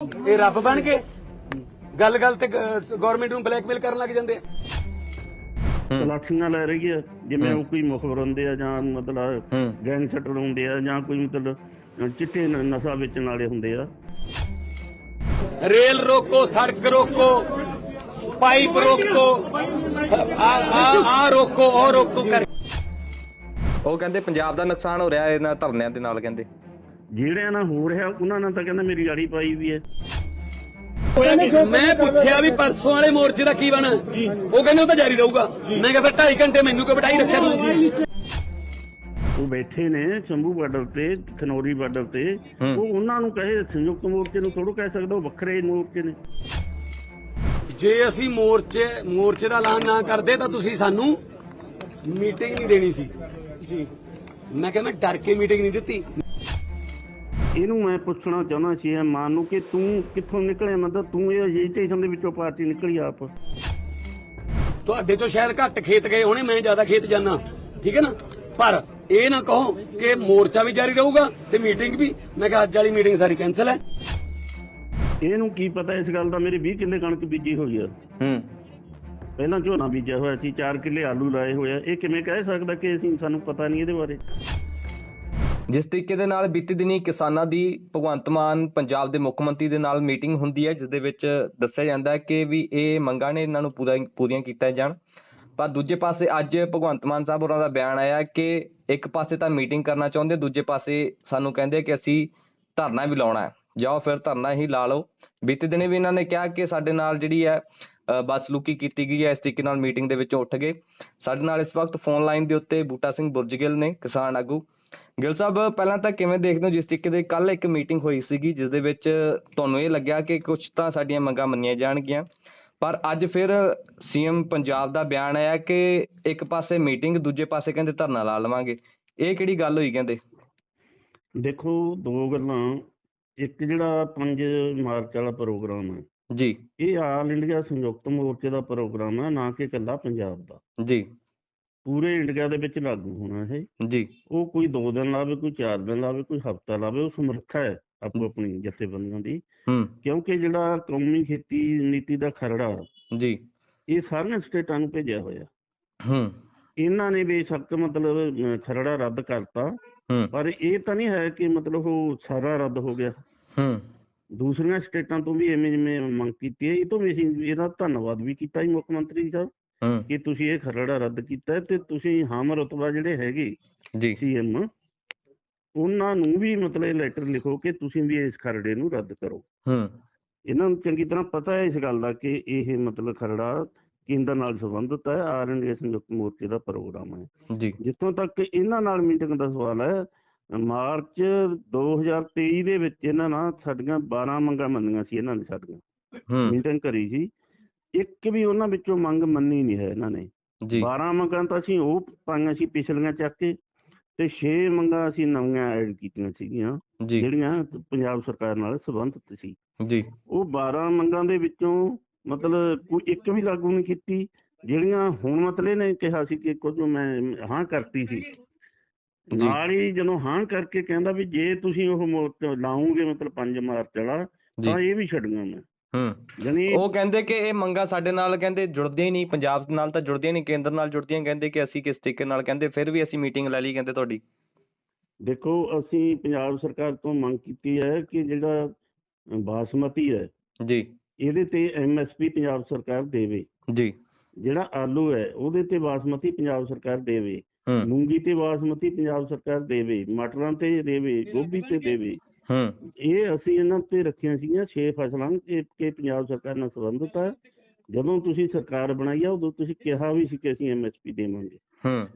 ਇਹ ਰੱਬ ਬਣ ਕੇ ਗੱਲ ਗੱਲ ਤੇ ਗਵਰਨਮੈਂਟ ਨੂੰ ਬਲੈਕਮੇਲ ਕਰਨ ਲੱਗ ਜਾਂਦੇ ਆ। ਤਲਾਸ਼ੀਆਂ ਲੈ ਰਹੀ ਹੈ ਜਿਵੇਂ ਉਹ ਕੋਈ ਮੁਖਬਰ ਹੁੰਦੇ ਆ ਜਾਂ ਮਤਲਬ ਹੂੰ। ਗੈਂਗਸਟਰ ਹੁੰਦੇ ਆ ਜਾਂ ਕੋਈ ਮਤਲਬ ਚਿੱਟੇ ਨਸ਼ਾ ਵੇਚਣ ਵਾਲੇ ਹੁੰਦੇ ਆ। ਰੇਲ ਰੋਕੋ ਸੜਕ ਰੋਕੋ ਪਾਈਪ ਰੋਕੋ ਆ ਆ ਆ ਰੋਕੋ ਉਹ ਰੋਕੋ ਕਰ ਉਹ ਕਹਿੰਦੇ ਪੰਜਾਬ ਦਾ ਨੁਕਸਾਨ ਹੋ ਰਿਹਾ ਇਹਨਾਂ ਧਰਨਿਆਂ ਦੇ ਨਾਲ ਕਹਿੰਦੇ। ਜਿਹੜਿਆਂ ਨਾਲ ਹੋ ਰਿਹਾ ਉਹਨਾਂ ਨਾਲ ਤਾਂ ਕਹਿੰਦਾ ਮੇਰੀ ਆੜੀ ਪਾਈ ਵੀ ਹੈ। ਮੈਂ ਪੁੱਛਿਆ ਵੀ ਪਰਸੋਂ ਵਾਲੇ ਮੋਰਚੇ ਦਾ ਕੀ ਬਣਾ? ਉਹ ਕਹਿੰਦੇ ਉਹ ਤਾਂ ਜਾਰੀ ਰਹੂਗਾ। ਮੈਂ ਕਿਹਾ ਫਿਰ 2.5 ਘੰਟੇ ਮੈਨੂੰ ਕਿਉਂ ਬਿਠਾਈ ਰੱਖਿਆ ਤੂੰ? ਉਹ ਬੈਠੇ ਨੇ ਸ਼ੰਭੂ ਬਾਰਡਰ ਤੇ ਖਨੌਰੀ ਬਾਰਡਰ ਤੇ। ਉਹ ਉਹਨਾਂ ਨੂੰ ਕਹੇ ਸੰਯੁਕਤ ਮੋਰਚੇ ਨੂੰ ਥੋੜੋ ਕਹਿ ਸਕਦਾ ਉਹ ਵੱਖਰੇ ਮੋਰਚੇ ਨੇ। ਜੇ ਅਸੀਂ ਮੋਰਚੇ ਮੋਰਚੇ ਦਾ ਐਲਾਨ ਨਾ ਕਰਦੇ ਤਾਂ ਤੁਸੀਂ ਸਾਨੂੰ ਮੀਟਿੰਗ ਨਹੀਂ ਦੇਣੀ ਸੀ। ਜੀ। ਮੈਂ ਕਿਹਾ ਮੈਂ ਡਰ ਕੇ ਮੀਟਿੰਗ ਨਹੀਂ ਦਿੱਤੀ। ਇਹਨੂੰ ਮੈਂ ਪੁੱਛਣਾ ਚਾਹੁੰਦਾ ਸੀ ਇਹ ਮਾਨ ਨੂੰ ਕਿ ਤੂੰ ਕਿੱਥੋਂ ਨਿਕਲਿਆ? ਮਤਲਬ ਤੂੰ ਇਹ ਐਜੀਟੇਸ਼ਨ ਦੇ ਵਿੱਚੋਂ ਪਾਰਟੀ ਨਿਕਲੀ ਆਪ। ਤੁਹਾਡੇ ਤੋਂ ਸ਼ਾਇਦ ਘੱਟ ਖੇਤ ਗਏ ਹੋਣੇ ਮੈਂ ਜ਼ਿਆਦਾ ਖੇਤ ਜਾਣਾ ਠੀਕ ਹੈ ਨਾ? ਪਰ ਇਹ ਨਾ ਕਹੋ ਕਿ ਮੋਰਚਾ ਵੀ ਜਾਰੀ ਰਹੂਗਾ ਤੇ ਮੀਟਿੰਗ ਵੀ। ਮੈਂ ਕਿਹਾ ਅੱਜ ਵਾਲੀ ਮੀਟਿੰਗ ਸਾਰੀ ਕੈਨਸਲ ਹੈ। ਇਹਨੂੰ ਕੀ ਪਤਾ ਇਸ ਗੱਲ ਦਾ? ਮੇਰੇ 20 ਕਿੱਲੇ ਕਣਕ ਬੀਜੀ ਹੋਈ ਆ। ਹੂੰ। ਪਹਿਲਾਂ ਝੋਨਾ ਬੀਜਿਆ ਹੋਇਆ ਸੀ 4 ਕਿੱਲੇ ਆਲੂ ਲਾਏ ਹੋਏ ਆ। ਇਹ ਕਿਵੇਂ ਕਹਿ ਸਕਦਾ ਕਿ ਅਸੀਂ ਸਾਨੂੰ ਪਤਾ ਨਹੀਂ ਇਹਦੇ ਬਾਰੇ। ਜਿਸ ਤਰੀਕੇ ਦੇ ਨਾਲ ਬੀਤੀ ਦਿਨੀ ਕਿਸਾਨਾਂ ਦੀ ਭਗਵੰਤ ਮਾਨ ਪੰਜਾਬ ਦੇ ਮੁੱਖ ਮੰਤਰੀ ਦੇ ਨਾਲ ਮੀਟਿੰਗ ਹੁੰਦੀ ਹੈ ਜਿਸ ਦੇ ਵਿੱਚ ਦੱਸਿਆ ਜਾਂਦਾ ਹੈ ਕਿ ਵੀ ਇਹ ਮੰਗਾਂ ਨੇ ਇਹਨਾਂ ਨੂੰ ਪੂਰਾ ਪੂਰੀਆਂ ਕੀਤਾ ਜਾਣ। ਪਰ ਦੂਜੇ ਪਾਸੇ ਅੱਜ ਭਗਵੰਤ ਮਾਨ ਸਾਹਿਬ ਉਹਨਾਂ ਦਾ ਬਿਆਨ ਆਇਆ ਕਿ ਇੱਕ ਪਾਸੇ ਤਾਂ ਮੀਟਿੰਗ ਕਰਨਾ ਚਾਹੁੰਦੇ, ਦੂਜੇ ਪਾਸੇ ਸਾਨੂੰ ਕਹਿੰਦੇ ਕਿ ਅਸੀਂ ਧਰਨਾ ਵੀ ਲਾਉਣਾ ਹੈ। ਜਾਓ ਫਿਰ ਧਰਨਾ ਹੀ ਲਾ ਲਓ। ਬੀਤੇ ਦਿਨੇ ਵੀ ਇਹਨਾਂ ਨੇ ਕਿਹਾ ਕਿ ਸਾਡੇ ਨਾਲ ਜਿਹੜੀ ਹੈ ਬਦਸਲੂਕੀ ਕੀਤੀ ਗਈ ਹੈ, ਇਸ ਤਰੀਕੇ ਨਾਲ ਮੀਟਿੰਗ ਦੇ ਵਿੱਚੋਂ ਉੱਠ ਗਏ। ਸਾਡੇ ਨਾਲ ਇਸ ਵਕਤ ਫੋਨ ਲਾਈਨ ਦੇ ਉੱਤੇ ਬੂਟਾ ਸਿੰਘ ਬੁਰਜਗਿੱਲ ਨੇ ਕਿਸਾਨ ਆਗੂ। ਗਿੱਲ ਸਾਹਿਬ ਪਹਿਲਾਂ ਤਾਂ ਕਿਵੇਂ ਦੇਖਦੇ ਹੋ? ਜਿਸ ਤਰੀਕੇ ਦੇ ਕੱਲ ਇੱਕ ਮੀਟਿੰਗ ਹੋਈ ਸੀਗੀ ਜਿਸ ਦੇ ਵਿੱਚ ਤੁਹਾਨੂੰ ਇਹ ਲੱਗਿਆ ਕਿ ਕੁਝ ਤਾਂ ਸਾਡੀਆਂ ਮੰਗਾਂ ਮੰਨੀਆਂ ਜਾਣਗੀਆਂ। ਪਰ ਅੱਜ ਫਿਰ ਸੀਐਮ ਪੰਜਾਬ ਦਾ ਬਿਆਨ ਆਇਆ ਕਿ ਇੱਕ ਪਾਸੇ ਮੀਟਿੰਗ ਦੂਜੇ ਪਾਸੇ ਕਹਿੰਦੇ ਧਰਨਾ ਲਾ ਲਵਾਂਗੇ। ਇਹ ਕਿਹੜੀ ਗੱਲ ਹੋਈ ਕਹਿੰਦੇ? ਦੇਖੋ ਦੋ ਗੱਲਾਂ। ਇੱਕ ਜਿਹੜਾ 5 ਮਾਰਚ ਵਾਲਾ ਪ੍ਰੋਗਰਾਮ ਹੈ। ਜੀ। ਇਹ ਆਲ ਇੰਡੀਆ ਸੰਯੁਕਤ ਮੋਰਚੇ ਦਾ ਪ੍ਰੋਗਰਾਮ ਹੈ ਨਾ ਕਿ ਇਕੱਲਾ ਪੰਜਾਬ ਦਾ। ਜੀ। ਪੂਰੇ ਇੰਡੀਆ ਦੇ ਵਿੱਚ ਲਾਗੂ ਹੋਣਾ ਇਹ ਜੀ। ਉਹ ਕੋਈ 2 ਦਿਨ ਲਾਵੇ ਕੋਈ 4 ਦਿਨ ਲਾਵੇ ਕੋਈ ਹਫ਼ਤਾ ਲਾਵੇ ਉਹ ਸਮਰੱਥਾ ਹੈ ਆਪੋ ਆਪਣੀ ਜਥੇਬੰਦੀਆਂ ਦੀ। ਹੂੰ। ਕਿਉਂਕਿ ਜਿਹੜਾ ਕੌਮੀ ਖੇਤੀ ਨੀਤੀ ਦਾ ਖਰੜਾ ਜੀ। ਇਹ ਸਾਰੀਆਂ ਸਟੇਟਾਂ ਨੂੰ ਭੇਜਿਆ ਹੋਇਆ। ਹੂੰ। ਇਹਨਾਂ ਨੇ ਬੇਸ਼ੱਕ ਮਤਲਬ ਖਰੜਾ ਰੱਦ ਕਰਤਾ। ਹੂੰ। ਪਰ ਇਹ ਤਾਂ ਨਹੀਂ ਹੈ ਕਿ ਮਤਲਬ ਉਹ ਸਾਰਾ ਰੱਦ ਹੋ ਗਿਆ। ਹੂੰ। ਦੂਸਰੀਆਂ ਸਟੇਟਾਂ ਤੋਂ ਵੀ ਐਵੇਂ ਜਿਵੇਂ ਮੰਗ ਕੀਤੀ ਹੈ ਇਹ ਤੋਂ ਵੀ ਅਸੀਂ ਇਹਦਾ ਧੰਨਵਾਦ ਵੀ ਕੀਤਾ ਜੀ ਮੁੱਖ ਮੰਤਰੀ ਸਾਹਿਬ ਹੂੰ ਕਿ ਤੁਸੀਂ ਇਹ ਖਰੜਾ ਰੱਦ ਕੀਤਾ ਤੇ ਤੁਸੀਂ ਹਮ ਰਤਬਾ ਜਿਹੜੇ ਹੈਗੇ ਜੀ। ਸੀਐਮ ਉਹਨਾਂ ਨੂੰ ਵੀ ਮਤਲਬ ਲੈਟਰ ਲਿਖੋ ਕਿ ਤੁਸੀਂ ਵੀ ਇਸ ਖਰੜੇ ਨੂੰ ਰੱਦ ਕਰੋ। ਹੂੰ। ਇਹਨਾਂ ਨੂੰ ਚੰਗੀ ਤਰ੍ਹਾਂ ਪਤਾ ਹੈ ਇਸ ਗੱਲ ਦਾ ਕਿ ਇਹ ਮਤਲਬ ਖਰੜਾ ਕੇਂਦਰ ਨਾਲ ਸੰਬੰਧਿਤ ਹੈ ਇੰਡੀਆ ਸੰਯੁਕਤ ਮੋਰਚੇ ਦਾ ਪ੍ਰੋਗਰਾਮ ਹੈ। ਜੀ। ਜਿੱਥੋਂ ਤੱਕ ਇਹਨਾਂ ਨਾਲ ਮੀਟਿੰਗ ਦਾ ਸਵਾਲ ਹੈ ਮਾਰਚ 2023 ਦੇ ਵਿੱਚ ਇਹਨਾਂ ਨਾਲ ਸਾਡੀਆਂ 12 ਮੰਗਾਂ ਮੰਨੀਆਂ ਸੀ ਇਹਨਾਂ ਨੇ ਸਾਡੀਆਂ ਹੂੰ। ਮੀਟਿੰਗ ਕਰੀ ਸੀ। ਇੱਕ ਵੀ ਉਹਨਾਂ ਵਿੱਚੋਂ ਮੰਗ ਮੰਨੀ ਨਹੀਂ ਹੈ ਇਹਨਾਂ ਨੇ। ਜੀ। 12 ਮੰਗਾਂ ਤਾਂ ਅਸੀਂ ਉਹ ਪਾਈਆਂ ਸੀ ਪਿਛਲੀਆਂ ਚੱਕ ਕੇ ਤੇ 6 ਮੰਗਾਂ ਅਸੀਂ ਨਵੀਆਂ ਐਡ ਕੀਤੀਆਂ ਸੀਗੀਆਂ ਜਿਹੜੀਆਂ ਪੰਜਾਬ ਸਰਕਾਰ ਨਾਲ ਸੰਬੰਧਿਤ ਸੀ। ਜੀ। ਉਹ 12 ਮੰਗਾਂ ਦੇ ਵਿੱਚੋਂ ਮਤਲਬ ਕੋਈ ਇੱਕ ਵੀ ਲਾਗੂ ਨਹੀਂ ਕੀਤੀ ਜਿਹੜੀਆਂ ਹੁਣ ਮਤਲਬ ਨੇ ਕਿਹਾ ਸੀ ਕਿ ਕੁਝ ਮੈਂ ਹਾਂ ਕਰਤੀ ਸੀ। ਨਾਲ ਹੀ ਜਦੋਂ ਹਾਂ ਕਰਕੇ ਕਹਿੰਦਾ ਵੀ ਜੇ ਤੁਸੀਂ ਉਹ ਲਾਉਂਗੇ ਮਤਲਬ 5 ਮਾਰਚ ਵਾਲਾ ਤਾਂ ਇਹ ਵੀ ਛੱਡੂਗਾ ਮੈਂ। ਹੂੰ। ਜਾਨੀ ਉਹ ਕਹਿੰਦੇ ਕਿ ਇਹ ਮੰਗਾ ਸਾਡੇ ਨਾਲ ਕਹਿੰਦੇ ਜੁੜਦੀਆਂ ਹੀ ਨਹੀਂ ਪੰਜਾਬ ਨਾਲ ਤਾਂ ਜੁੜਦੀਆਂ ਨਹੀਂ ਕੇਂਦਰ ਨਾਲ ਜੁੜਦੀਆਂ ਕਹਿੰਦੇ ਕਿ ਅਸੀਂ ਕਿਸ ਤਰੀਕੇ ਨਾਲ ਕਹਿੰਦੇ ਫਿਰ ਵੀ ਅਸੀਂ ਮੀਟਿੰਗ ਲੈ ਲਈ ਕਹਿੰਦੇ ਤੁਹਾਡੀ। ਦੇਖੋ ਅਸੀਂ ਪੰਜਾਬ ਸਰਕਾਰ ਤੋਂ ਮੰਗ ਕੀਤੀ ਹੈ ਕਿ ਜਿਹੜਾ ਬਾਸਮਤੀ ਹੈ ਜੀ। ਇਹਦੇ ਤੇ ਐਮਐਸਪੀ ਪੰਜਾਬ ਸਰਕਾਰ ਦੇਵੇ। ਜੀ। ਜਿਹੜਾ ਆਲੂ ਹੈ ਉਹਦੇ ਤੇ ਬਾਸਮਤੀ ਪੰਜਾਬ ਸਰਕਾਰ ਦੇਵੇ। ਮੂੰਗੀ ਤੇ ਬਾਸਮਤੀ ਪੰਜਾਬ ਸਰਕਾਰ ਦੇਵੇ। ਮਟਰਾਂ ਤੇ ਦੇਵੇ ਗੋਭੀ ਤੇ ਦੇਵੇ। ਹੂੰ। ਇਹ ਅਸੀਂ ਇਹਨਾਂ ਤੇ ਰੱਖੀਆਂ ਸੀਗੀਆਂ 6 ਫਸਲਾਂ ਕਿ ਕਿ ਪੰਜਾਬ ਸਰਕਾਰ ਨਾਲ ਸੰਬੰਧਿਤ ਹੈ। ਜਦੋਂ ਤੁਸੀਂ ਸਰਕਾਰ ਬਣਾਈ ਆ ਉਦੋਂ ਤੁਸੀਂ ਕਿਹਾ ਵੀ ਸੀ ਕਿ ਅਸੀਂ ਐਮਐਸਪੀ ਦੇਵਾਂਗੇ। ਹੂੰ।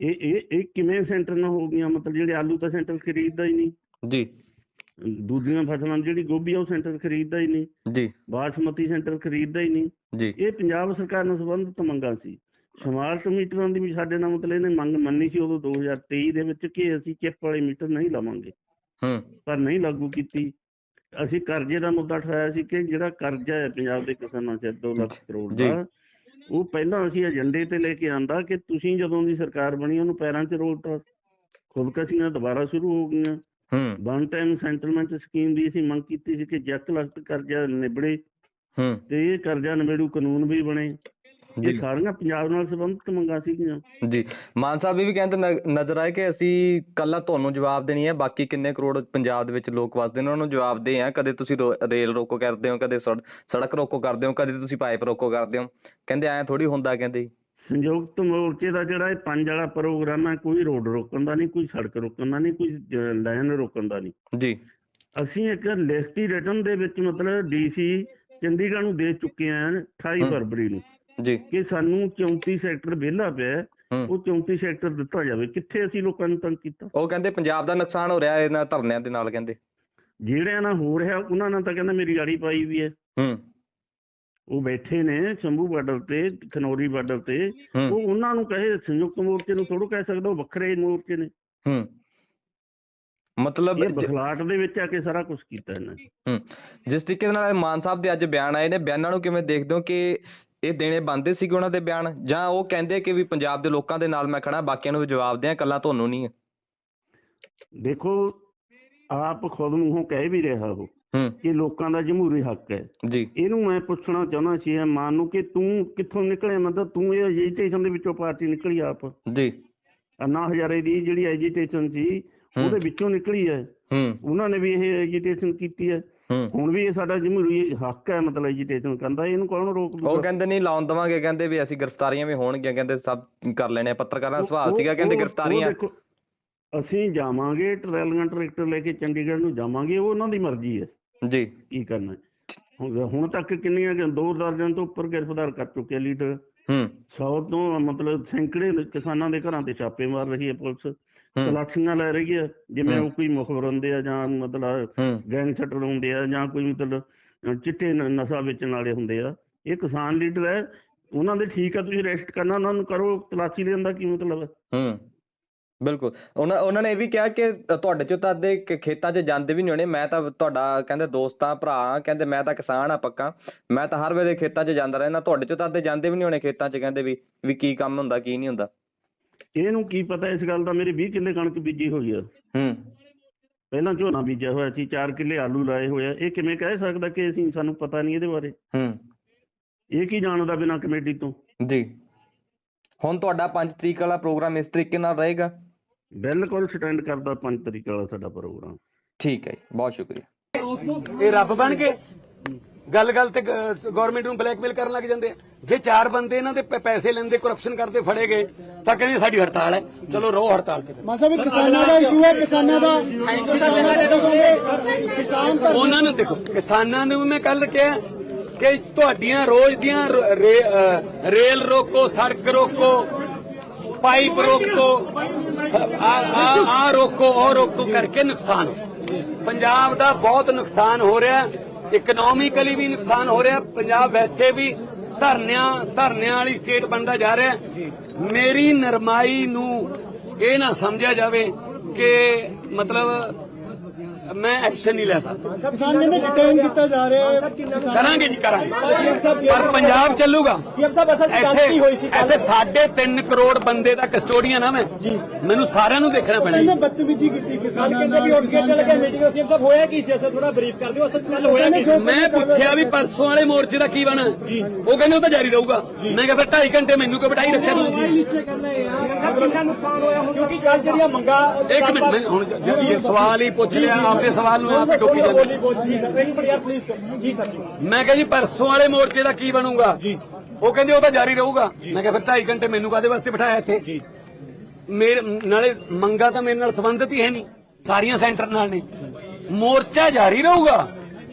ਇਹ ਇਹ ਇਹ ਕਿਵੇਂ ਸੈਂਟਰ ਨਾਲ ਹੋ ਗਈਆਂ? ਮਤਲਬ ਜਿਹੜੇ ਆਲੂ ਤਾਂ ਸੈਂਟਰ ਖਰੀਦਦਾ ਹੀ ਨਹੀਂ। ਜੀ। ਦੂਜੀਆਂ ਫਸਲਾਂ ਜਿਹੜੀ ਗੋਭੀ ਆ ਉਹ ਸੈਂਟਰ ਖਰੀਦਦਾ ਹੀ ਨਹੀਂ। ਜੀ। ਬਾਸਮਤੀ ਸੈਂਟਰ ਖਰੀਦਦਾ ਹੀ ਨਹੀਂ। ਜੀ। ਇਹ ਪੰਜਾਬ ਸਰਕਾਰ ਨਾਲ ਸੰਬੰਧਿਤ ਮੰਗਾਂ ਸੀ। ਸਮਾਰਟ ਮੀਟਰਾਂ ਦੀ ਵੀ ਸਾਡੇ ਨਾਲ ਮਤਲਬ ਇਹਨੇ ਮੰਗ ਮੰਨੀ ਸੀ ਉਦੋਂ 2023 ਦੇ ਵਿੱਚ ਕਿ ਅਸੀਂ ਚਿੱਪ ਵਾਲੇ ਮੀਟਰ ਨਹੀਂ ਲਵਾਂਗੇ। ਹੂੰ। ਪਰ ਨਹੀਂ ਲਾਗੂ ਕੀਤੀ। ਅਸੀਂ ਕਰਜ਼ੇ ਦਾ ਮੁੱਦਾ ਉਠਾਇਆ ਸੀ ਕਿ ਜਿਹੜਾ ਕਰਜ਼ਾ ਹੈ ਪੰਜਾਬ ਦੇ ਕਿਸਾਨਾਂ 'ਚ 2 ਲੱਖ ਕਰੋੜ। ਦਾ ਉਹ ਪਹਿਲਾਂ ਅਸੀਂ ਏਜੰਡੇ ਤੇ ਲੈ ਕੇ ਆਂਦਾ ਕਿ ਤੁਸੀਂ ਜਦੋਂ ਦੀ ਸਰਕਾਰ ਬਣੀ ਉਹਨੂੰ ਪੈਰਾਂ 'ਚ ਰੋਲਤਾ ਖੁਦਕਸ਼ੀਆਂ ਦੁਬਾਰਾ ਸ਼ੁਰੂ ਹੋ ਗਈਆਂ। ਹੂੰ। ਵਨ ਟਾਈਮ ਸੈਂਟਲਮੈਂਟ ਸਕੀਮ ਦੀ ਅਸੀਂ ਮੰਗ ਕੀਤੀ ਸੀ ਕਿ ਜੱਟ ਲਖਤ ਕਰਜ਼ਾ ਨਿਬੜੇ ਹੂੰ। ਤੇ ਇਹ ਕਰਜ਼ਾ ਨਿਬੇੜੂ ਕਾਨੂੰਨ ਵੀ ਬਣੇ। ਜੀ। ਸਾਰੀਆਂ ਪੰਜਾਬ ਨਾਲ ਸੰਬੰਧਿਤ ਮੰਗਾਂ ਸੀਗੀਆਂ। ਜੀ ਮਾਨ ਸਾਹਿਬ ਇਹ ਵੀ ਕਹਿੰਦੇ ਨਜ਼ਰ ਆਏ ਕਿ ਅਸੀਂ ਕੱਲਾ ਤੁਹਾਨੂੰ ਜਵਾਬ ਦੇਣੀ ਹੈ ਬਾਕੀ ਕਿੰਨੇ ਕਰੋੜ ਪੰਜਾਬ ਦੇ ਵਿੱਚ ਲੋਕ ਵਸਦੇ ਨੇ ਉਹਨਾਂ ਨੂੰ ਜਵਾਬ ਦੇ ਆ ਕਦੇ ਤੁਸੀਂ ਰੇਲ ਰੋਕੋ ਕਰਦੇ ਹੋ ਕਦੇ ਸੜ- ਸੜਕ ਰੋਕੋ ਕਰਦੇ ਹੋ ਕਦੇ ਤੁਸੀਂ ਪਾਈਪ ਰੋਕੋ ਕਰਦੇ ਹੋ। ਕਹਿੰਦੇ ਐ ਥੋੜੀ ਹੁੰਦਾ ਕਹਿੰਦੇ। ਸੰਯੁਕਤ ਮੋਰਚੇ ਦਾ ਜਿਹੜਾ ਇਹ ਪੰਜ ਵਾਲਾ ਪ੍ਰੋਗਰਾਮ ਹੈ ਕੋਈ ਰੋਡ ਰੋਕਣ ਦਾ ਨਹੀਂ ਕੋਈ ਸੜਕ ਰੋਕਣ ਦਾ ਨਹੀਂ ਕੋਈ ਲਾਈਨ ਰੋਕਣ ਦਾ ਨਹੀਂ। ਜੀ। ਅਸੀਂ ਇੱਕ ਲਿਖਤੀ ਰਿਟਨ ਦੇ ਵਿੱਚ ਮਤਲਬ ਡੀਸੀ ਚੰਡੀਗੜ੍ਹ ਨੂੰ ਦੇ ਚੁੱਕੇ ਹਾਂ 28 ਹਮ। ਫਰਵਰੀ ਨੂੰ। ਜੀ। ਕਿ ਸਾਨੂੰ 34 ਸੈਕਟਰ ਵਿਹਲਾ ਪਿਆ ਹੈ, ਹੂੰ। ਉਹ 34 ਸੈਕਟਰ ਦਿੱਤਾ ਜਾਵੇ। ਕਿੱਥੇ ਅਸੀਂ ਲੋਕਾਂ ਨੂੰ ਤੰਗ ਕੀਤਾ? ਉਹ ਕਹਿੰਦੇ ਪੰਜਾਬ ਦਾ ਨੁਕਸਾਨ ਹੋ ਰਿਹਾ ਇਹਨਾਂ ਧਰਨਿਆਂ ਦੇ ਨਾਲ ਕਹਿੰਦੇ। ਜਿਹੜਿਆਂ ਨਾਲ ਹੋ ਰਿਹਾ ਉਹਨਾਂ ਨਾਲ ਤਾਂ ਕਹਿੰਦਾ ਮੇਰੀ ਗਾੜੀ ਪਾਈ ਵੀ ਹੈ। ਹੂੰ। ਉਹ ਬੈਠੇ ਨੇ ਸ਼ੰਭੂ ਬਾਰਡਰ ਤੇ ਖਨੌਰੀ ਬਾਰਡਰ ਤੇ। ਉਹ ਹੂੰ ਉਹਨਾਂ ਨੂੰ ਕਹੇ ਸੰਯੁਕਤ ਮੋਰਚੇ ਨੂੰ ਥੋੜੋ ਕਹਿ ਸਕਦਾ ਉਹ ਵੱਖਰੇ ਮੋਰਚੇ ਨੇ। ਹੂੰ। ਮਤਲਬ ਇਹ ਜ- ਬਖਲਾਟ ਦੇ ਵਿੱਚ ਆ ਕੇ ਸਾਰਾ ਕੁਝ ਕੀਤਾ ਇਹਨਾਂ ਨੇ। ਜਿਸ ਤਰੀਕੇ ਦੇ ਨਾਲ ਮਾਨ ਸਾਹਿਬ ਦੇ ਅੱਜ ਬਿਆਨ ਆਏ ਨੇ ਬਿਆਨਾਂ ਨੂੰ ਕਿਵੇਂ ਦੇਖਦੇ ਹੋ ਕਿ ਇਹ ਦੇਣੇ ਬੰਦੇ ਸੀਗੇ ਉਹਨਾਂ ਦੇ ਬਿਆਨ ਜਾਂ ਉਹ ਕਹਿੰਦੇ ਕਿ ਵੀ ਪੰਜਾਬ ਦੇ ਲੋਕਾਂ ਦੇ ਨਾਲ ਮੈਂ ਖੜਾ ਬਾਕੀਆਂ ਨੂੰ ਵੀ ਜਵਾਬ ਦਿਆਂ ਕੱਲਾ ਤੁਹਾਨੂੰ ਨਹੀਂ ਦੇਖੋ ਆਪ ਖੁਦ ਮੂੰਹੋਂ ਕਹਿ ਵੀ ਰਿਹਾ ਹੂੰ। ਕਿ ਲੋਕਾਂ ਦਾ ਜਮਹੂਰੀ ਹੱਕ ਹੈ। ਜੀ। ਇਹਨੂੰ ਮੈਂ ਪੁੱਛਣਾ ਚਾਹੁੰਦਾ ਸੀ ਇਹ ਮਾਨ ਨੂੰ ਕਿ ਤੂੰ ਕਿੱਥੋਂ ਨਿਕਲਿਆ? ਮਤਲਬ ਤੂੰ ਇਹ ਐਜੀਟੇਸ਼ਨ ਦੇ ਵਿੱਚੋਂ ਪਾਰਟੀ ਨਿਕਲੀ ਆਪ? ਜੀ। ਅੰਨਾ ਹਜ਼ਾਰੇ ਦੀ ਜਿਹੜੀ ਐਜੀਟੇਸ਼ਨ ਸੀ ਉਹਦੇ ਵਿੱਚੋਂ ਨਿਕਲੀ ਹੈ। ਉਹਨਾਂ ਨੇ ਵੀ ਇਹ ਐਜੀਟੇਸ਼ਨ ਕੀਤੀ ਹੂੰ। ਹੁਣ ਵੀ ਇਹ ਸਾਡਾ ਜਮਹੂਰੀ ਹੱਕ ਹੈ ਮਤਲਬ ਐਜੀਟੇਸ਼ਨ ਕਰਨ ਦਾ ਇਹਨੂੰ ਕੌਣ ਰੋਕ ਉਹ ਦੂਗਾ ਕਹਿੰਦੇ ਨਹੀਂ ਲਾਉਣ ਦਵਾਂਗੇ ਕਹਿੰਦੇ ਵੀ ਅਸੀਂ ਗ੍ਰਿਫਤਾਰੀਆਂ ਵੀ ਹੋਣਗੀਆਂ ਕਹਿੰਦੇ ਸਭ ਕਰ ਲੈਣੇ ਪੱਤਰਕਾਰਾਂ ਦਾ ਸਵਾਲ ਉਹ- ਸੀਗਾ ਕਹਿੰਦੇ ਉਹ- ਉਹ ਗ੍ਰਿਫਤਾਰੀਆਂ ਅਸੀਂ ਜਾਵਾਂਗੇ ਟਰੈਲੀਆਂ ਟਰੈਕਟਰ ਲੈ ਕੇ ਚੰਡੀਗੜ੍ਹ ਨੂੰ ਜਾਵਾਂਗੇ ਉਹ ਉਹਨਾਂ ਦੀ ਮਰਜ਼ੀ ਹੈ। ਜੀ। ਕੀ ਕਰਨਾ। ਹੁਣ ਤੱਕ ਕਿੰਨੀਆਂ ਦੋ ਦਰਜਨ ਤੋਂ ਉੱਪਰ ਗ੍ਰਿਫਤਾਰ ਕਰ ਚੁੱਕੇ ਲੀਡਰ। ਹੂੰ। 100 ਤੋਂ ਮਤਲਬ ਸੈਂਕੜੇ ਕਿਸਾਨਾਂ ਦੇ ਘਰਾਂ ਤੇ ਛਾਪੇ ਮਾਰ ਰਹੀ ਹੈ ਪੁਲਿਸ। ਤਲਾਸ਼ੀਆਂ ਲੈ ਰਹੀ ਹੈ ਜਿਵੇਂ। ਉਹ ਕੋਈ ਮੁਖਬਰ ਹੁੰਦੇ ਆ ਜਾਂ ਮਤਲਬ ਗੈਂਗ ਸ਼ਟਰ ਹੁੰਦੇ ਆ ਜਾਂ ਕੋਈ ਮਤਲਬ ਚਿੱਟੇ ਨਸ਼ਾ ਵੇਚਣ ਵਾਲੇ ਹੁੰਦੇ ਆ ਇਹ ਕਿਸਾਨ ਲੀਡਰ ਹੈ ਉਹਨਾਂ ਦੇ ਠੀਕ ਆ ਤੁਸੀਂ ਅਰੈਸਟ ਕਰਨਾ ਉਹਨਾਂ ਨੂੰ ਕਰੋ ਤਲਾਸ਼ੀ ਲੈਣ ਦਾ ਕੀ ਮਤਲਬ ਹੈ? ਹੂੰ ਬਿਲਕੁਲ। ਉਹਨਾਂ ਉਹਨਾਂ ਨੇ ਇਹ ਵੀ ਕਿਹਾ ਕਿ ਤੁਹਾਡੇ ਚੋਂ ਤਾਂ ਅੱਧੇ ਖੇਤਾਂ 'ਚ ਜਾਂਦੇ ਵੀ ਨਹੀਂ ਹੋਣੇ ਮੈਂ ਤਾਂ ਤੁਹਾਡਾ ਕਹਿੰਦੇ ਦੋਸਤਾਂ ਭਰਾ ਕਹਿੰਦੇ ਮੈਂ ਤਾਂ ਕਿਸਾਨ ਆ ਪੱਕਾ ਮੈਂ ਤਾਂ ਹਰ ਵੇਲੇ ਖੇਤਾਂ 'ਚ ਜਾਂਦਾ ਰਹਿਣਾ ਤੁਹਾਡੇ ਚੋਂ ਤਾਂ ਅੱਧੇ ਜਾਂਦੇ ਵੀ ਨਹੀਂ ਹੋਣੇ ਖੇਤਾਂ 'ਚ ਕਹਿੰਦੇ ਵੀ ਵੀ ਕੀ ਕੰਮ ਹੁੰਦਾ ਕੀ ਨਹੀਂ ਹੁੰਦਾ। ਇਹਨੂੰ ਕੀ ਪਤਾ ਇਸ ਗੱਲ ਦਾ ਮੇਰੇ 20 ਕਿੱਲੇ ਕਣਕ ਬੀਜੀ ਹੋਈ ਆ। ਹੂੰ। ਪਹਿਲਾਂ ਝੋਨਾ ਬੀਜਿਆ ਹੋਇਆ ਸੀ 4 ਕਿੱਲੇ ਆਲੂ ਲਾਏ ਹੋਏ ਆ। ਇਹ ਕਿਵੇਂ ਕਹਿ ਸਕਦਾ ਕਿ ਅਸੀਂ ਸਾਨੂੰ ਪਤਾ ਨਹੀਂ ਇਹਦੇ ਬਾਰੇ? ਹੂੰ। ਇਹ ਕੀ ਜਾਣਦਾ ਬਿਨਾਂ ਕਮੇਟੀ ਤੋਂ? ਜੀ। ਹੁਣ ਤੁਹਾਡਾ 5 ਤਰੀਕ ਵਾਲਾ ਪ੍ਰੋਗਰਾਮ ਇਸ ਤਰੀਕੇ ਨਾਲ ਰਹੇਗਾ? ਬਿਲਕੁਲ ਸਟੈਂਡ ਕਰਦਾ ਪੰਜ ਤਰੀਕੇ ਵਾਲਾ ਸਾਡਾ ਪ੍ਰੋਗਰਾਮ। ਠੀਕ ਹੈ ਜੀ ਬਹੁਤ ਸ਼ੁਕਰੀਆ। ਇਹ ਰੱਬ ਬਣ ਕੇ ਗੱਲ ਗੱਲ ਤੇ ਗਵਰਨਮੈਂਟ ਨੂੰ ਬਲੈਕਮੇਲ ਕਰਨ ਲੱਗ ਜਾਂਦੇ ਆ। ਜੇ ਚਾਰ ਬੰਦੇ ਇਹਨਾਂ ਦੇ ਪੈਸੇ ਲੈਂਦੇ ਕਰਪਸ਼ਨ ਕਰਦੇ ਫੜੇ ਗਏ ਤਾਂ ਕਹਿੰਦੇ ਸਾਡੀ ਹੜਤਾਲ ਹੈ। ਚਲੋ ਰੋ ਹੜਤਾਲ ਤੇ ਮਾਨ ਸਾਹਿਬ ਇਹ ਕਿਸਾਨਾਂ ਦਾ ਇਸ਼ੂ ਹੈ ਕਿਸਾਨਾਂ ਦਾ ਉਹਨਾਂ ਨੂੰ ਦੇਖੋ ਕਿਸਾਨਾਂ ਨੂੰ ਵੀ ਮੈਂ ਕੱਲ ਕਿਹਾ ਕਿ ਤੁਹਾਡੀਆਂ ਰੋਜ਼ ਦੀਆਂ ਰੇਲ ਰੋਕੋ ਸੜਕ ਰੋਕੋ ਪਾਈਪ ਰੋਕੋ ਆ ਆ ਆ ਰੋਕੋ ਉਹ ਰੋਕੋ ਕਰਕੇ ਨੁਕਸਾਨ ਪੰਜਾਬ ਦਾ ਬਹੁਤ ਨੁਕਸਾਨ ਹੋ ਰਿਹਾ। ਇਕਨੋਮਿਕਲੀ ਵੀ ਨੁਕਸਾਨ ਹੋ ਰਿਹਾ ਪੰਜਾਬ ਵੈਸੇ ਵੀ ਧਰਨਿਆਂ ਧਰਨਿਆਂ ਵਾਲੀ ਸਟੇਟ ਬਣਦਾ ਜਾ ਰਿਹਾ ਮੇਰੀ ਨਰਮਾਈ ਨੂੰ ਇਹ ਨਾ ਸਮਝਿਆ ਜਾਵੇ ਕਿ ਮਤਲਬ ਮੈਂ ਐਕਸ਼ਨ ਨਹੀਂ ਲੈ ਸਕਦਾ। ਕਿਸਾਨ ਕਹਿੰਦੇ ਡਿਟੇਨ ਕੀਤਾ ਜਾ ਰਿਹਾ ਹੈ। ਕਰਾਂਗੇ ਜੀ ਕਰਾਂਗੇ। ਪਰ ਪੰਜਾਬ ਚੱਲੂਗਾ। ਇੱਥੇ ਸਾਢੇ 3 ਕਰੋੜ ਬੰਦੇ ਦਾ ਕਸਟੋਡੀਅਨ ਆ ਮੈਂ। ਮੈਨੂੰ ਸਾਰਿਆਂ ਨੂੰ ਦੇਖਣਾ ਪੈਣਾ ਕਹਿੰਦੇ ਜੀ। ਬਦਤਮੀਜ਼ੀ ਕੀਤੀ ਕਿਸਾਨ ਕਹਿੰਦੇ ਵੀ ਉੱਠ ਕੇ ਚਲੇ ਗਏ ਮੀਟਿੰਗ ਸੀਐਮ ਸਾਹਿਬ ਹੋਇਆ ਕੀ ਸੀ? ਅਸਲ ਥੋੜਾ ਬਰੀਫ ਕਰ ਦਿਓ। ਅਸਲ ਕੱਲ ਹੋਇਆ ਕੀ ਮੈਂ ਪੁੱਛਿਆ ਵੀ ਪਰਸੋਂ ਵਾਲੇ ਮੋਰਚੇ ਦਾ ਕੀ ਬਣਾ। ਉਹ ਕਹਿੰਦੇ ਉਹ ਤਾਂ ਜਾਰੀ ਰਹੂਗਾ। ਮੈਂ ਕਿਹਾ ਫਿਰ 2.5 ਘੰਟੇ ਮੈਨੂੰ ਕਿਉਂ ਬਿਠਾਈ ਰੱਖਿਆ ਤੂੰ ਨੀਚੇ ਕਰਨਾ ਯਾਰ ਕਿੰਨਾ ਨੁਕਸਾਨ ਹੋਇਆ ਹੁਣ? ਕਿਉਂਕਿ ਕੱਲ ਜਿਹੜੀਆਂ ਮੰਗਾ ਇੱਕ ਮਿੰਟ ਹੁਣ ਜ- ਜ- ਇਹ ਸਵਾਲ ਹੀ ਪੁੱਛ ਲਿਆ ਆਪੇ ਸਵਾਲ ਨੂੰ ਆਪੇ ਟੋਕੀ ਜਾਂਦੇ। ਬੋਲੀ ਬੋਲੀ ਜੀ ਸਰ ਇੱਕ ਮਿੰਟ ਯਾਰ ਪਲੀਜ਼ ਜੀ ਸਰ ਜੀ। ਮੈਂ ਕਿਹਾ ਜੀ ਪਰਸੋਂ ਵਾਲੇ ਮੋਰਚੇ ਦਾ ਕੀ ਬਣੂਗਾ? ਉਹ ਕਹਿੰਦੇ ਉਹ ਤਾਂ ਜਾਰੀ ਰਹੂਗਾ। ਮੈਂ ਕਿਹਾ ਫਿਰ 2.5 ਘੰਟੇ ਮੈਨੂੰ ਕਾਦੇ ਵਾਸਤੇ ਬਿਠਾਇਆ ਇੱਥੇ? ਮੇਰੇ ਨਾਲੇ ਮੰਗਾ ਤਾਂ ਮੇਰੇ ਨਾਲ ਸੰਬੰਧਿਤ ਹੀ ਹੈ ਨਹੀਂ। ਸਾਰੀਆਂ ਸੈਂਟਰ ਨਾਲ ਨੇ। ਮੋਰਚਾ ਜਾਰੀ ਰਹੂਗਾ?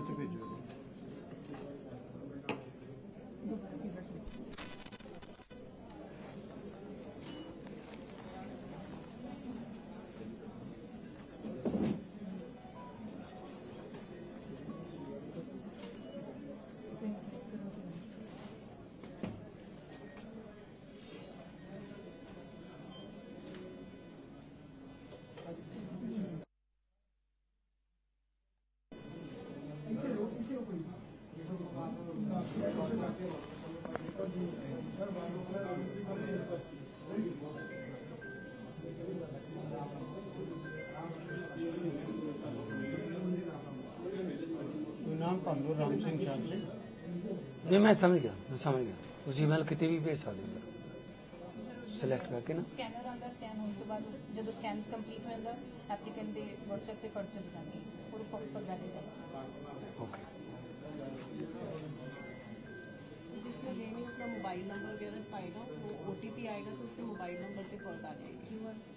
ਭੇਜੋ ਨਾਮ ਭਾਨੂ ਰਾਮ ਸਿੰਘ ਚਾਕਲੇ ਨਹੀਂ ਮੈਂ ਸਮਝ ਗਿਆ ਮੈਂ ਸਮਝ ਗਿਆ ਤੁਸੀਂ ਈਮੇਲ ਕਿਤੇ ਵੀ ਭੇਜ ਸਕਦੇ ਹੋ ਸਿਲੈਕਟ ਕਰਕੇ ਨਾ ਸਕੈਨਰ ਆਉਂਦਾ ਸਕੈਨ ਹੋਣ ਤੋਂ ਬਾਅਦ ਜਦੋਂ ਸਕੈਨ ਕੰਪਲੀਟ ਹੋ ਜਾਂਦਾ ਐਪਲੀਕੈਂਟ ਦੇ WhatsApp ਤੇ ਫਰਜ਼ ਚਲੀ ਜਾਂਦੀ ਹੈ ਉਹ ਪ੍ਰੋਪਰ ਵੈਲਿਡ ਹੈ ਓਕੇ जिसमें लेनी अपना मोबाइल नंबर वगैरह पाएगा वो ओ आएगा तो उससे मोबाइल नंबर पे कॉल आ जाएगी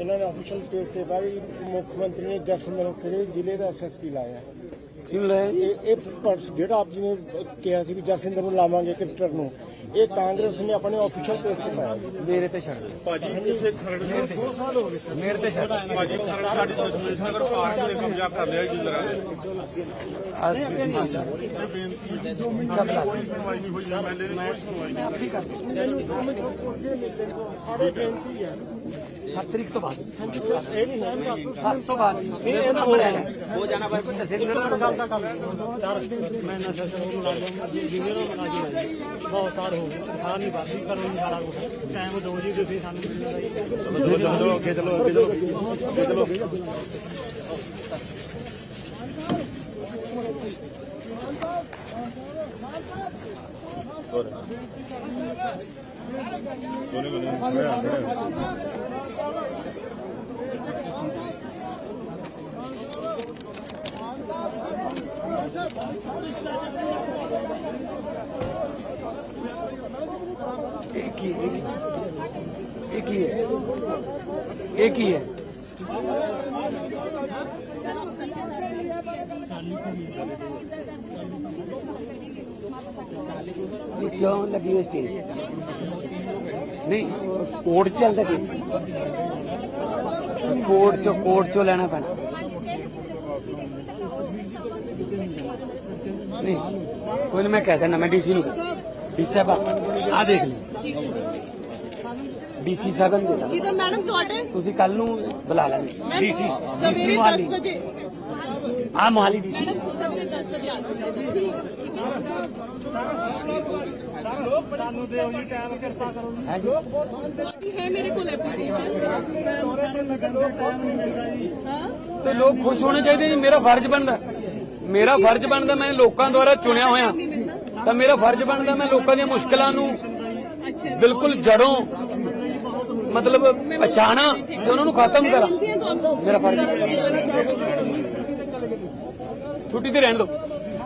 ਇਹਨਾਂ ਨੇ ਆਫੀਸ਼ੀਅਲ ਪੇਜ ਤੇ ਪਾਈ ਮੁੱਖ ਮੰਤਰੀ ਨੇ ਜਸਮਰ ਕਿਹੜੇ ਜ਼ਿਲ੍ਹੇ ਦਾ ਐਸਐਸਪੀ ਲਾਇਆ। ਕਿਉਂ ਲੈ ਇਹ ਇਹ ਪਰਸ ਜਿਹੜਾ ਆਪ ਜੀ ਨੇ ਕਿਹਾ ਸੀ ਵੀ ਜਸਿੰਦਰ ਨੂੰ ਲਾਵਾਂਗੇ ਕ੍ਰਿਕਟਰ ਨੂੰ ਇਹ ਕਾਂਗਰਸ ਨੇ ਆਪਣੇ ਆਫੀਸ਼ੀਅਲ ਪੇਜ ਤੇ ਪਾਇਆ। ਮੇਰੇ ਤੇ ਛੱਡ ਭਾਜੀ ਤੁਸੀਂ ਖਰੜ ਦੇ ਦੋ ਸਾਲ ਹੋ ਗਏ। ਮੇਰੇ ਤੇ ਛੱਡ। ਭਾਜੀ ਖਰੜ ਸਾਡੀ ਦੁਸ਼ਮਣੀ ਨਗਰ ਪਾਰਕ ਨੇ ਕਬਜ਼ਾ ਕਰ ਲਿਆ ਜੀ ਜਰਾ। ਆਹ DC ਸਾਹਿਬ। ਸਭ ਲਾ ਦਿਓ। ਸੁਣਵਾਈ ਨਹੀਂ ਹੋਈ ਐਮਐਲਏ ਨੇ ਬੇਨਤੀ ਹੈ। ਸੱਤ ਤਰੀਕ ਤੋਂ ਬਾਅਦ। ਇਹ ਨਹੀਂ ਹੈ ਮੈਂ ਸੱਤ ਤੋਂ ਬਾਅਦ। ਇਹ ਇਹਦਾ ਹੋ। ਹੋ ਜਾਣਾ ਬਾਈ ਕੋਈ ਦੱਸੇ ਨਹੀਂ ਗੱਲ ਦਾ ਕੰਮ ਯਾਰ ਮੈਂ ਨਸ਼ਾ ਸ਼ੁਰੂ ਲਾ ਲਿਆ ਜਿਵੇਂ ਨੂੰ ਬਣਾ ਜੀ ਬਹੁਤ ਸਾਰ ਹੋ ਗਏ ਸਾਰ ਨਹੀਂ ਬਾਦੀ ਕਰੋ ਸਾਰਾ ਕੁਝ ਟਾਈਮ ਦੋ ਜੀ ਤੁਸੀਂ ਸਾਨੂੰ ਚਲੋ ਚਲੋ ਅੱਗੇ ਚਲੋ ਅੱਗੇ ਚਲੋ। ਅੱਗੇ ਚਲੋ। ਇਹ ਕੀ ਇਹ ਕੀ ਇਹ ਕੀ ਹੈ ਇਹ ਕੀ ਹੈ ਇਹ ਕਿਉਂ ਲੱਗੀ ਹੋਈ ਨਹੀਂ ਕੋਰਟ ਚੱਲਦਾ ਕਿਸ। ਕੋਰਟ ਚੋਂ ਕੋਰਟ ਚੋਂ ਲੈਣਾ ਪੈਣਾ। ਨਹੀਂ ਕੋਈ ਨਾ ਮੈਂ ਕਹਿ ਦਿੰਦਾ ਮੈਂ ਡੀਸੀ ਨੂੰ ਡੀਸੀ ਸਾਹਿਬ ਆ ਦੇਖ ਲਈ ਡੀਸੀ ਸਾਹਿਬ ਨੂੰ ਦੇ ਮੈਡਮ ਤੁਹਾਡੇ? ਤੁਸੀਂ ਕੱਲ ਨੂੰ ਬੁਲਾ ਲੈਣਾ। ਡੀਸੀ ਡੀਸੀ ਸਵੇਰੇ 10 ਮੋਹਾਲੀ। ਵਜੇ। ਆ ਮੋਹਾਲੀ ਡੀਸੀ। ਸਵੇਰੇ 10 ਵਜੇ ਆ ਜਾਓ। ਠੀਕ ਹੈ। ਸਾਨੂੰ ਦਿਓ ਜੀ ਟਾਈਮ ਕਿਰਪਾ ਕਰੋ ਜੀ ਹੈ ਮੇਰੇ ਕੋਲ ਐਪਲੀਕੇਸ਼ਨ ਤੇ ਲੋਕ ਖੁਸ਼ ਹੋਣੇ ਚਾਹੀਦੇ ਜੀ, ਮੇਰਾ ਫਰਜ਼ ਬਣਦਾ। ਮੇਰਾ ਫਰਜ਼ ਬਣਦਾ ਮੈਂ ਲੋਕਾਂ ਦੁਆਰਾ ਚੁਣਿਆ ਹੋਇਆ। ਤਾਂ ਮੇਰਾ ਫਰਜ਼ ਬਣਦਾ ਮੈਂ ਲੋਕਾਂ ਦੀਆਂ ਮੁਸ਼ਕਲਾਂ ਨੂੰ ਬਿਲਕੁਲ ਜੜੋਂ ਮਤਲਬ ਪਛਾਣਾ ਤੇ ਉਹਨਾਂ ਨੂੰ ਖਤਮ ਕਰਾਂ। ਮੇਰਾ ਫਰਜ਼ ਛੁੱਟੀ ਤੇ ਰਹਿਣ ਦਿਓ।